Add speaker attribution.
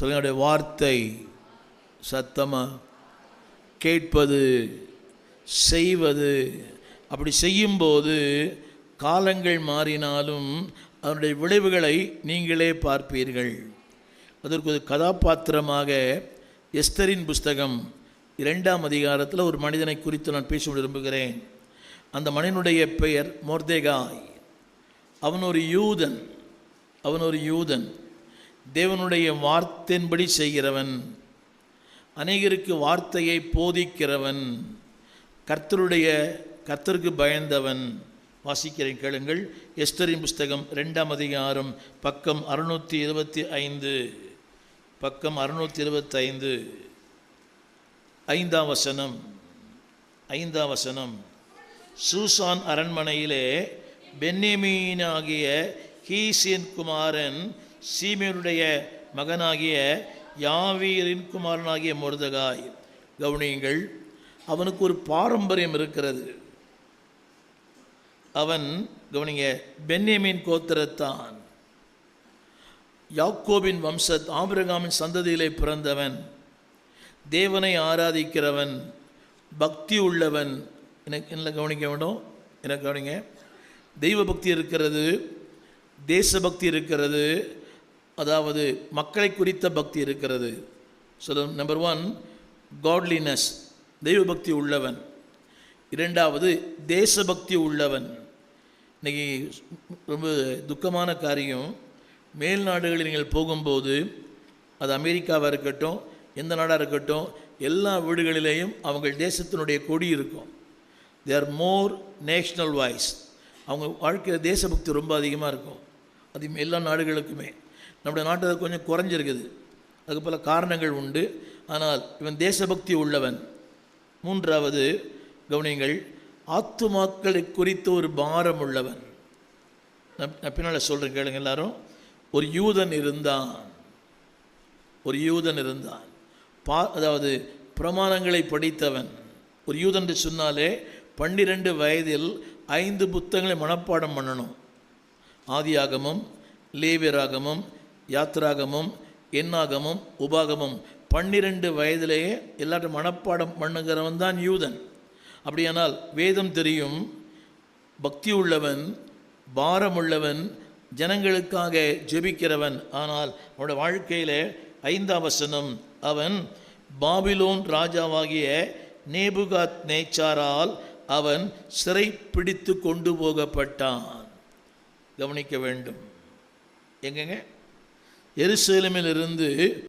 Speaker 1: சொல்லுங்களுடைய வார்த்தை சத்தமாக கேட்பது செய்வது. அப்படி செய்யும்போது காலங்கள் மாறினாலும் அதனுடைய விளைவுகளை நீங்களே பார்ப்பீர்கள். அதற்கு ஒரு கதாபாத்திரமாக எஸ்தரின் புஸ்தகம் இரண்டாம் அதிகாரத்தில் ஒரு மனிதனை குறித்து நான் பேச விரும்புகிறேன். அந்த மனிதனுடைய பெயர் மொர்தேகாய். அவன் ஒரு யூதன். அவன் ஒரு யூதன். தேவனுடைய வார்த்தையின்படி செய்கிறவன் அநேகருக்கு வார்த்தையை போதிக்கிறவன் கர்த்தருடைய கர்த்தருக்கு பயந்தவன். வாசிக்கிறேன் கேளுங்கள். எஸ்தரின் புஸ்தகம் ரெண்டாம் அதிகாரம் பக்கம் அறுநூற்றி இருபத்தி ஐந்து. பக்கம் அறுநூற்றி இருபத்தைந்து ஐந்தாம் வசனம் ஐந்தாம் வசனம். சூசான் அரண்மனையிலே பென்னிமீனாகிய ஹீசியன் குமாரன் சீமியனுடைய மகனாகிய யாவீரின் குமாரனாகிய முருதகாய். கவனியுங்கள் அவனுக்கு ஒரு பாரம்பரியம் இருக்கிறது. அவன் கவனிங்க பென்யமீன் கோத்திரத்தான். யாக்கோபின் வம்சத் ஆபிரகாமின் சந்ததியிலே பிறந்தவன். தேவனை ஆராதிக்கிறவன். பக்தி உள்ளவன். எனக்கு என்ன கவனிக்க வேண்டும்? எனக்கு கவனிங்க. தெய்வ பக்தி இருக்கிறது. தேசபக்தி இருக்கிறது. அதாவது மக்களை குறித்த பக்தி இருக்கிறது. சொல்ல நம்பர் ஒன் காட்லினஸ் தெய்வ பக்தி உள்ளவன். இரண்டாவது தேசபக்தி உள்ளவன். இன்றைக்கி ரொம்ப துக்கமான காரியம். மேல் நாடுகளில் நீங்கள் போகும்போது அது அமெரிக்காவாக இருக்கட்டும் எந்த நாடாக இருக்கட்டும் எல்லா வீடுகளிலேயும் அவங்க தேசத்தினுடைய கொடி இருக்கும். They are more national voice அவங்க வாழ்க்கையில் தேசபக்தி ரொம்ப அதிகமாக இருக்கும். அது எல்லா நாடுகளுக்குமே. நம்முடைய நாட்டில் கொஞ்சம் குறைஞ்சிருக்குது. அதுக்கு பல காரணங்கள் உண்டு. ஆனால் இவன் தேசபக்தி உள்ளவன். மூன்றாவது கவனியங்கள் ஆத்துமாக்களை குறித்த ஒரு பாரம் உள்ளவன். நான் பின்னால் சொல்கிறேன் கேளுங்க எல்லாரும். ஒரு யூதன் இருந்தான். ஒரு யூதன் இருந்தான். பா அதாவது பிரமாணங்களை படித்தவன். ஒரு யூதன் என்று சொன்னாலே பன்னிரெண்டு வயதில் ஐந்து புத்தகங்களை மனப்பாடம் பண்ணணும். ஆதியாகமும் லேவியராகமும் யாத்ராகமும் எண்ணாகமம் உபாகமம். பன்னிரெண்டு வயதிலேயே எல்லாத்தையும் மனப்பாடம் பண்ணுங்கிறவன் தான் யூதன். அப்படியானால் வேதம் தெரியும் பக்தி உள்ளவன் பாரமுள்ளவன் ஜனங்களுக்காக ஜெபிக்கிறவன். ஆனால் அவனோட வாழ்க்கையில் ஐந்தாம் வசனம் அவன் பாபிலோன் ராஜாவாகிய நேபுகாத் நேச்சாரால் அவன் சிறை பிடித்து கொண்டு போகப்பட்டான். கவனிக்க வேண்டும். எங்கெங்க? yeri